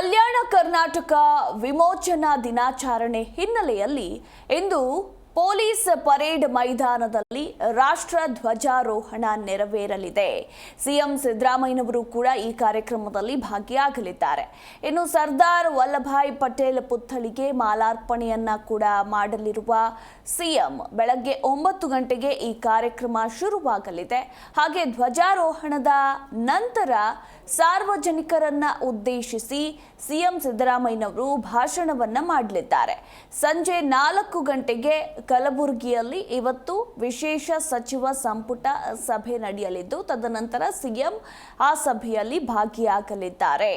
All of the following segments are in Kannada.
ಕಲ್ಯಾಣ ಕರ್ನಾಟಕ ವಿಮೋಚನಾ ದಿನಾಚರಣೆ ಹಿನ್ನೆಲೆಯಲ್ಲಿ ಇಂದು ಪೊಲೀಸ್ ಪರೇಡ್ ಮೈದಾನದಲ್ಲಿ ರಾಷ್ಟ್ರ ಧ್ವಜಾರೋಹಣ ನೆರವೇರಲಿದೆ. ಸಿಎಂ ಸಿದ್ದರಾಮಯ್ಯನವರು ಕೂಡ ಈ ಕಾರ್ಯಕ್ರಮದಲ್ಲಿ ಭಾಗಿಯಾಗಲಿದ್ದಾರೆ. ಇನ್ನು ಸರ್ದಾರ್ ವಲ್ಲಭಾಯ್ ಪಟೇಲ್ ಪುತ್ಥಳಿಗೆ ಮಾಲಾರ್ಪಣೆಯನ್ನ ಕೂಡ ಮಾಡಲಿರುವ ಸಿಎಂ ಬೆಳಗ್ಗೆ ಒಂಬತ್ತು ಗಂಟೆಗೆ ಈ ಕಾರ್ಯಕ್ರಮ ಶುರುವಾಗಲಿದೆ. ಹಾಗೆ ಧ್ವಜಾರೋಹಣದ ನಂತರ ಸಾರ್ವಜನಿಕರನ್ನ ಉದ್ದೇಶಿಸಿ ಸಿಎಂ ಸಿದ್ದರಾಮಯ್ಯನವರು ಭಾಷಣವನ್ನ ಮಾಡಲಿದ್ದಾರೆ. ಸಂಜೆ ನಾಲ್ಕು ಗಂಟೆಗೆ ಕಲಬುರಗಿಯಲ್ಲಿ ಇವತ್ತು ವಿಶೇಷ ಸಚಿವ ಸಂಪುಟ ಸಭೆ ನಡೆಯಲಿದ್ದು, ತದನಂತರ ಸಿಎಂ ಆ ಸಭೆಯಲ್ಲಿ ಭಾಗಿಯಾಗಲಿದ್ದಾರೆ.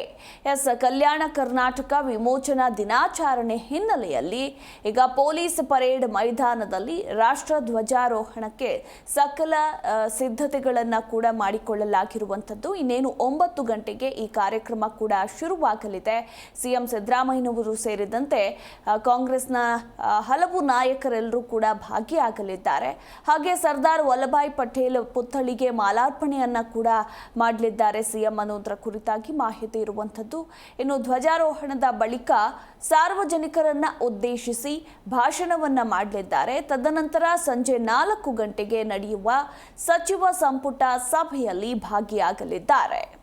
ಎಸ್, ಕಲ್ಯಾಣ ಕರ್ನಾಟಕ ವಿಮೋಚನಾ ದಿನಾಚರಣೆ ಹಿನ್ನೆಲೆಯಲ್ಲಿ ಈಗ ಪೊಲೀಸ್ ಪರೇಡ್ ಮೈದಾನದಲ್ಲಿ ರಾಷ್ಟ್ರ ಧ್ವಜಾರೋಹಣಕ್ಕೆ ಸಕಲ ಸಿದ್ಧತೆಗಳನ್ನು ಕೂಡ ಮಾಡಿಕೊಳ್ಳಲಾಗಿರುವಂಥದ್ದು. ಇನ್ನೇನು ಒಂಬತ್ತು ಗಂಟೆಗೆ ಈ ಕಾರ್ಯಕ್ರಮ ಕೂಡ ಶುರುವಾಗಲಿದೆ. ಸಿಎಂ ಸಿದ್ದರಾಮಯ್ಯನವರು ಸೇರಿದಂತೆ ಕಾಂಗ್ರೆಸ್ನ ಹಲವು ನಾಯಕರೆಲ್ಲರೂ ಕೂಡ ಭಾಗಿಯಾಗಲಿದ್ದಾರೆ. ಹಾಗೆ ಸರ್ದಾರ್ ವಲ್ಲಭಾಯ್ ಪಟೇಲ್ ಪುತ್ಥಳಿಗೆ ಮಾಲಾರ್ಪಣೆಯನ್ನ ಕೂಡ ಮಾಡಲಿದ್ದಾರೆ ಸಿಎಂ ಅನ್ನೋದರ ಕುರಿತಾಗಿ ಮಾಹಿತಿ ಇರುವಂಥದ್ದು. ಇನ್ನು ಧ್ವಜಾರೋಹಣದ ಬಳಿಕ ಸಾರ್ವಜನಿಕರನ್ನ ಉದ್ದೇಶಿಸಿ ಭಾಷಣವನ್ನ ಮಾಡಲಿದ್ದಾರೆ. ತದನಂತರ ಸಂಜೆ ನಾಲ್ಕು ಗಂಟೆಗೆ ನಡೆಯುವ ಸಚಿವ ಸಂಪುಟ ಸಭೆಯಲ್ಲಿ ಭಾಗಿಯಾಗಲಿದ್ದಾರೆ.